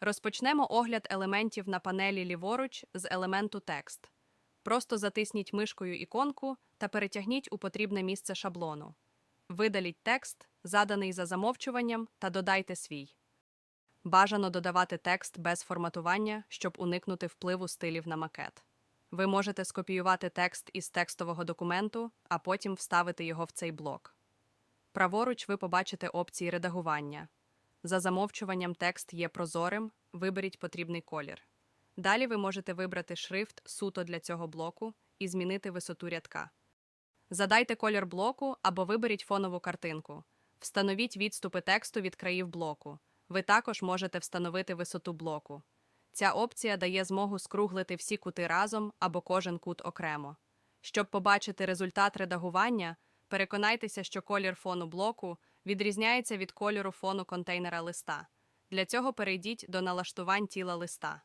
Розпочнемо огляд елементів на панелі ліворуч з елементу текст. Просто затисніть мишкою іконку та перетягніть у потрібне місце шаблону. Видаліть текст, заданий за замовчуванням, та додайте свій. Бажано додавати текст без форматування, щоб уникнути впливу стилів на макет. Ви можете скопіювати текст із текстового документу, а потім вставити його в цей блок. Праворуч ви побачите опції редагування. За замовчуванням текст є прозорим, виберіть потрібний колір. Далі ви можете вибрати шрифт суто для цього блоку і змінити висоту рядка. Задайте колір блоку або виберіть фонову картинку. Встановіть відступи тексту від країв блоку. Ви також можете встановити висоту блоку. Ця опція дає змогу скруглити всі кути разом або кожен кут окремо. Щоб побачити результат редагування, переконайтеся, що колір фону блоку відрізняється від кольору фону контейнера листа. Для цього перейдіть до налаштувань тіла листа.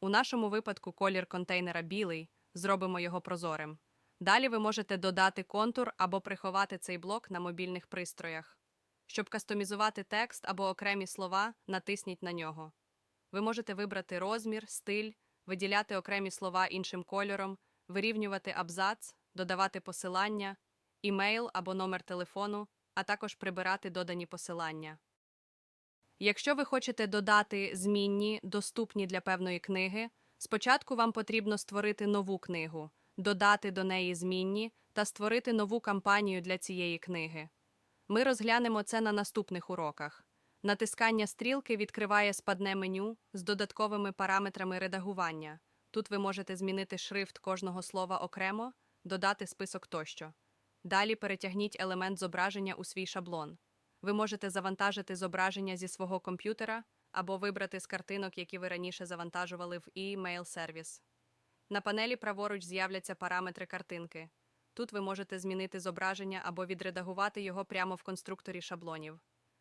У нашому випадку колір контейнера білий, зробимо його прозорим. Далі ви можете додати контур або приховати цей блок на мобільних пристроях. Щоб кастомізувати текст або окремі слова, натисніть на нього. Ви можете вибрати розмір, стиль, виділяти окремі слова іншим кольором, вирівнювати абзац, додавати посилання, імейл або номер телефону, а також прибирати додані посилання. Якщо ви хочете додати змінні, доступні для певної книги, спочатку вам потрібно створити нову книгу, додати до неї змінні та створити нову кампанію для цієї книги. Ми розглянемо це на наступних уроках. Натискання стрілки відкриває спадне меню з додатковими параметрами редагування. Тут ви можете змінити шрифт кожного слова окремо, додати список тощо. Далі перетягніть елемент зображення у свій шаблон. Ви можете завантажити зображення зі свого комп'ютера або вибрати з картинок, які ви раніше завантажували в e-mail сервіс. На панелі праворуч з'являться параметри картинки. Тут ви можете змінити зображення або відредагувати його прямо в конструкторі шаблонів.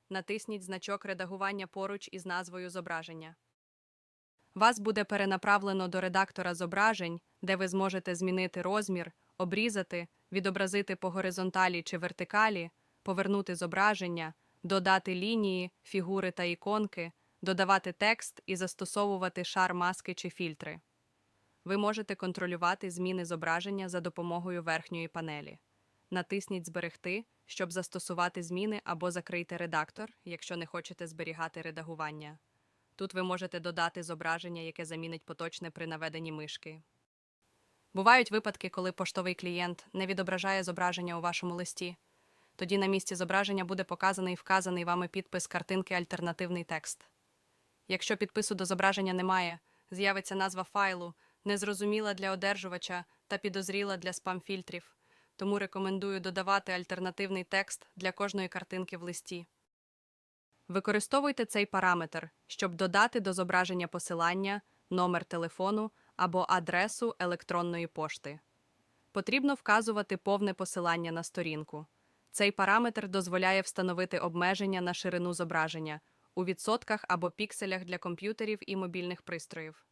Натисніть значок редагування поруч із назвою зображення. Вас буде перенаправлено до редактора зображень, де ви зможете змінити розмір, обрізати, відобразити по горизонталі чи вертикалі, повернути зображення, додати лінії, фігури та іконки, додавати текст і застосовувати шар маски чи фільтри. Ви можете контролювати зміни зображення за допомогою верхньої панелі. Натисніть Зберегти, щоб застосувати зміни або закрийте редактор, якщо не хочете зберігати редагування. Тут ви можете додати зображення, яке замінить поточне при наведенні мишки. Бувають випадки, коли поштовий клієнт не відображає зображення у вашому листі. Тоді на місці зображення буде показаний вказаний вами підпис картинки альтернативний текст. Якщо підпису до зображення немає, з'явиться назва файлу, незрозуміла для одержувача та підозріла для спам-фільтрів, тому рекомендую додавати альтернативний текст для кожної картинки в листі. Використовуйте цей параметр, щоб додати до зображення посилання, номер телефону або адресу електронної пошти. Потрібно вказувати повне посилання на сторінку. Цей параметр дозволяє встановити обмеження на ширину зображення у відсотках або пікселях для комп'ютерів і мобільних пристроїв.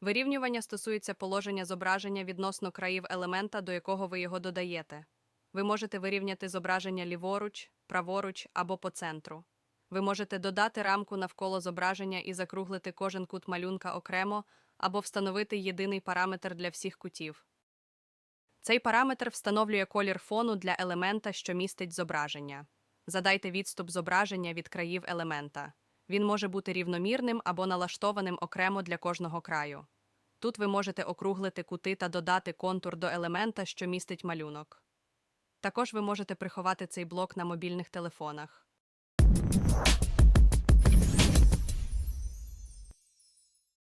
Вирівнювання стосується положення зображення відносно країв елемента, до якого ви його додаєте. Ви можете вирівняти зображення ліворуч, праворуч або по центру. Ви можете додати рамку навколо зображення і закруглити кожен кут малюнка окремо або встановити єдиний параметр для всіх кутів. Цей параметр встановлює колір фону для елемента, що містить зображення. Задайте відступ зображення від країв елемента. Він може бути рівномірним або налаштованим окремо для кожного краю. Тут ви можете округлити кути та додати контур до елемента, що містить малюнок. Також ви можете приховати цей блок на мобільних телефонах.